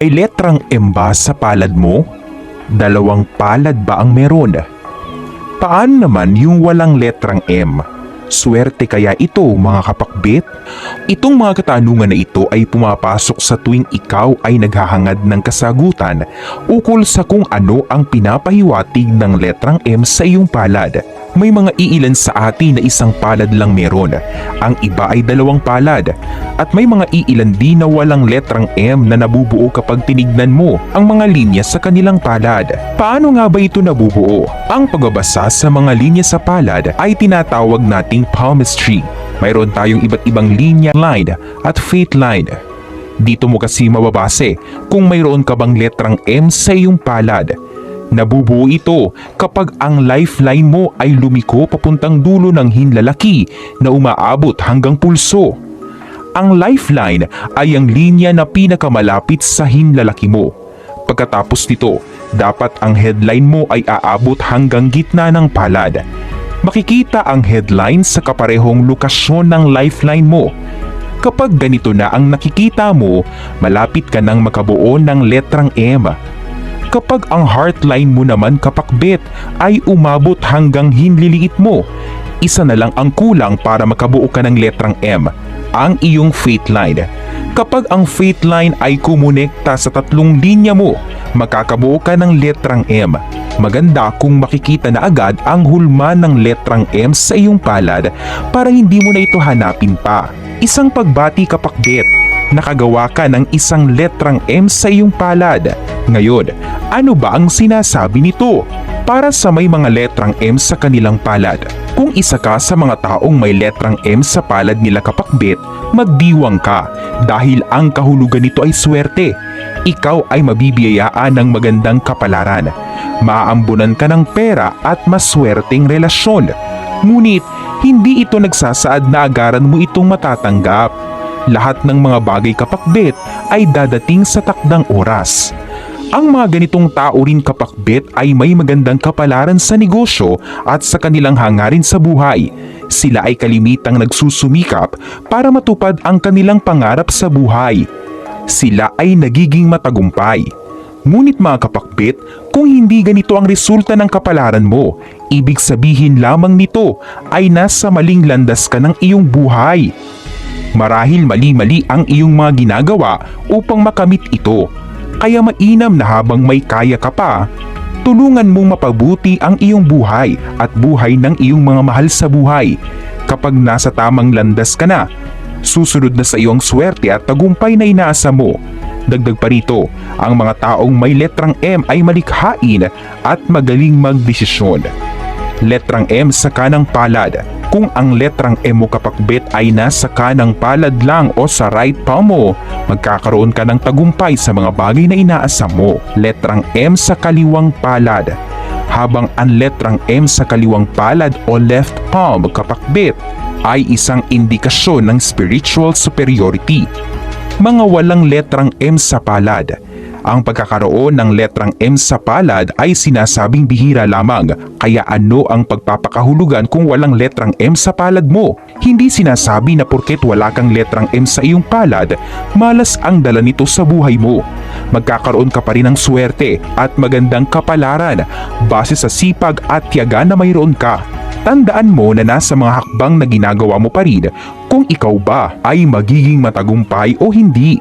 May letrang M ba sa palad mo? Dalawang palad ba ang meron? Paano naman yung walang letrang M? Swerte kaya ito mga kapakbit? Itong mga katanungan na ito ay pumapasok sa tuwing ikaw ay naghahangad ng kasagutan ukol sa kung ano ang pinapahiwatig ng letrang M sa iyong palad. May mga iilan sa atin na isang palad lang meron, ang iba ay dalawang palad, at may mga iilan din na walang letrang M na nabubuo kapag tinignan mo ang mga linya sa kanilang palad. Paano nga ba ito nabubuo? Ang pagbabasa sa mga linya sa palad ay tinatawag nating palmistry. Mayroon tayong iba't ibang linya line at fate line. Dito mo kasi mababase kung mayroon ka bang letrang M sa iyong palad. Nabubuo ito kapag ang lifeline mo ay lumiko papuntang dulo ng hinlalaki na umaabot hanggang pulso. Ang lifeline ay ang linya na pinakamalapit sa hinlalaki mo. Pagkatapos nito, dapat ang headline mo ay aabot hanggang gitna ng palad. Makikita ang headline sa kaparehong lokasyon ng lifeline mo. Kapag ganito na ang nakikita mo, malapit ka nang makabuo ng letrang M. Kapag ang heartline mo naman kapakbit ay umabot hanggang hinliliit mo, isa na lang ang kulang para makabuo ka ng letrang M, ang iyong fate line. Kapag ang fate line ay kumonekta sa tatlong linya mo, makakabuo ka ng letrang M. Maganda kung makikita na agad ang hulma ng letrang M sa iyong palad para hindi mo na ito hanapin pa. Isang pagbati kapakbit, nakagawa ka ng isang letrang M sa iyong palad. Ngayon, ano ba ang sinasabi nito? Para sa may mga letrang M sa kanilang palad. Kung isa ka sa mga taong may letrang M sa palad nila kapakbit, magdiwang ka dahil ang kahulugan nito ay swerte. Ikaw ay mabibiyayaan ng magandang kapalaran. Maaambunan ka ng pera at maswerteng relasyon. Ngunit, hindi ito nagsasaad na agaran mo itong matatanggap. Lahat ng mga bagay kapakbit ay dadating sa takdang oras. Ang mga ganitong tao rin kapakbit ay may magandang kapalaran sa negosyo at sa kanilang hangarin sa buhay. Sila ay kalimitang nagsusumikap para matupad ang kanilang pangarap sa buhay. Sila ay nagiging matagumpay. Ngunit mga kapakbit, kung hindi ganito ang resulta ng kapalaran mo, ibig sabihin lamang nito ay nasa maling landas ka ng iyong buhay. Marahil mali-mali ang iyong mga ginagawa upang makamit ito. Kaya mainam na habang may kaya ka pa, tulungan mong mapabuti ang iyong buhay at buhay ng iyong mga mahal sa buhay. Kapag nasa tamang landas ka na, susunod na sa iyong swerte at tagumpay na inaasa mo. Dagdag pa rito, ang mga taong may letrang M ay malikhain at magaling magdesisyon. Letrang M sa kanang palad. Kung ang letrang M mo kapakbit ay nasa kanang palad lang o sa right palm mo, magkakaroon ka ng tagumpay sa mga bagay na inaasam mo. Letrang M sa kaliwang palad. Habang ang letrang M sa kaliwang palad o left palm kapakbit ay isang indikasyon ng spiritual superiority. Mga walang letrang M sa palad. Ang pagkakaroon ng letrang M sa palad ay sinasabing bihira lamang, kaya ano ang pagpapakahulugan kung walang letrang M sa palad mo? Hindi sinasabi na porket wala kang letrang M sa iyong palad, malas ang dala nito sa buhay mo. Magkakaroon ka pa rin ng swerte at magandang kapalaran base sa sipag at tiyaga na mayroon ka. Tandaan mo na nasa mga hakbang na ginagawa mo pa rin kung ikaw ba ay magiging matagumpay o hindi.